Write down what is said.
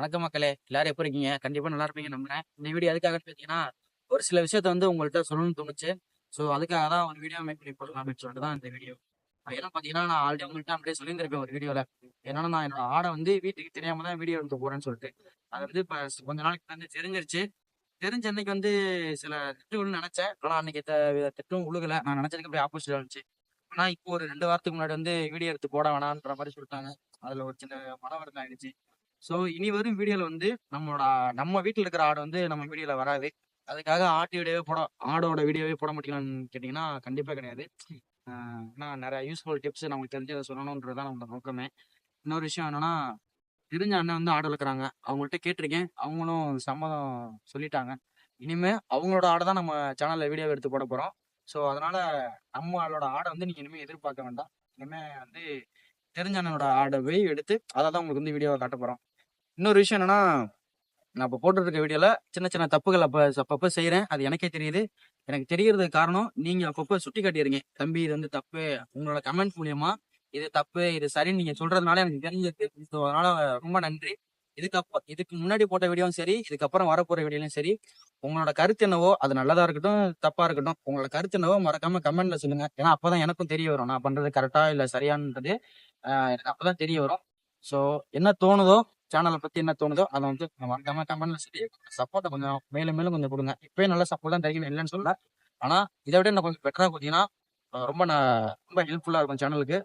வணக்கம் மக்களே. எல்லாரும் எப்படி இருக்கீங்க? கண்டிப்பா நல்லா இருப்பீங்க நம்புறேன். இந்த வீடியோ எதுக்காக பார்த்தீங்கன்னா ஒரு சில விஷயத்த வந்து உங்கள்கிட்ட சொல்லணும்னு தோணுச்சு. ஸோ அதுக்காக தான் ஒரு வீடியோ மேக் பண்ணி போடலாம் அப்படின்னு சொல்லிட்டு தான் இந்த வீடியோ ஏன்னா பார்த்தீங்கன்னா நான் ஆல்ரெடி உங்கள்கிட்ட அப்படியே சொல்லியிருந்திருப்பேன் ஒரு வீடியோவில் ஏன்னா நான் என்னோட ஆடை வந்து வீட்டுக்கு தெரியாம தான் வீடியோ எடுத்து போறேன்னு சொல்லிட்டு. அது வந்து இப்போ கொஞ்ச நாளைக்கு வந்து தெரிஞ்சிருச்சு. தெரிஞ்ச அன்னைக்கு வந்து சில திட்டுகள் நினைச்சேன். ஆனால் அன்னைக்கு திட்டும் உழுகல. நான் நினைச்சதுக்கு அப்படியே ஆப்போசிட் இருந்துச்சு. ஆனா இப்போ ஒரு ரெண்டு வாரத்துக்கு முன்னாடி வந்து வீடியோ எடுத்து போட வேணான்ற மாதிரி சொல்லிட்டாங்க. அதுல ஒரு சின்ன மன வருத்தம் ஆயிடுச்சு. ஸோ இனி வரும் வீடியோவில் வந்து நம்மளோட நம்ம வீட்டில் இருக்கிற ஆடு வந்து நம்ம வீடியோவில் வராது. அதுக்காக ஆட்டு வீடியோவே போட ஆடோட வீடியோவே போட மாட்டீங்களான்னு கேட்டிங்கன்னா கண்டிப்பாக கிடையாது. ஆனால் நிறையா யூஸ்ஃபுல் டிப்ஸ் நமக்கு தெரிஞ்சதை சொல்லணுன்றது தான் நம்மளோட நோக்கமே. இன்னொரு விஷயம் என்னென்னா தெரிஞ்ச அண்ணன் வந்து ஆடு வளர்க்குறாங்க. அவங்கள்ட்ட கேட்டிருக்கேன். அவங்களும் சம்மதம் சொல்லிட்டாங்க. இனிமேல் அவங்களோட ஆடை தான் நம்ம சேனலில் வீடியோ எடுத்து போட போகிறோம் ஸோ அதனால நம்மளோட ஆடை வந்து நீங்கள் இனிமேல் எதிர்பார்க்க வேண்டாம். இனிமேல் வந்து தெரிஞ்ச அண்ணனோட ஆடை போய் எடுத்து அதை தான் உங்களுக்கு வந்து வீடியோவை காட்ட போகிறோம் இன்னொரு விஷயம் என்னன்னா நான் இப்போ போட்டுருக்க இருக்க வீடியோல சின்ன சின்ன தப்புகள் அப்ப அப்பப்போ செய்கிறேன் அது எனக்கே தெரியுது. எனக்கு தெரியறதுக்கு காரணம் நீங்க அப்பப்போ சுட்டி காட்டிடுறீங்க. தம்பி இது வந்து தப்பு. உங்களோட கமெண்ட் மூலியமா இது தப்பு இது சரின்னு நீங்க சொல்றதுனால எனக்கு தெரிஞ்சிருக்கு. அதனால ரொம்ப நன்றி. இதுக்கப்புறம் இதுக்கு முன்னாடி போட்ட வீடியோவும் சரி இதுக்கப்புறம் வரப்போற வீடியோலையும் சரி உங்களோட கருத்து என்னவோ அது நல்லதா இருக்கட்டும் தப்பா இருக்கட்டும் உங்களோட கருத்து என்னவோ மறக்காம கமெண்ட்ல சொல்லுங்க. ஏன்னா அப்பதான் எனக்கும் தெரிய வரும். நான் பண்றது கரெக்டா இல்ல சரியானது அப்பதான் தெரிய வரும். ஸோ என்ன தோணுதோ சேனலை பத்தி என்ன தோணுதோ அதை வந்து மறக்காம கமெண்ட்ல சரி சப்போர்ட்டை கொஞ்சம் மேலும் மேலும் கொஞ்சம் கொடுங்க. இப்பயும் நல்ல சப்போர்ட் தான் தெரியும் இல்லைன்னு சொல்ல ஆனா இதை விட இன்னும் கொஞ்சம் பெட்டரா கொடுத்தீங்கன்னா ரொம்ப நான் ரொம்ப ஹெல்ப்ஃபுல்லா இருக்கும் சேனலுக்கு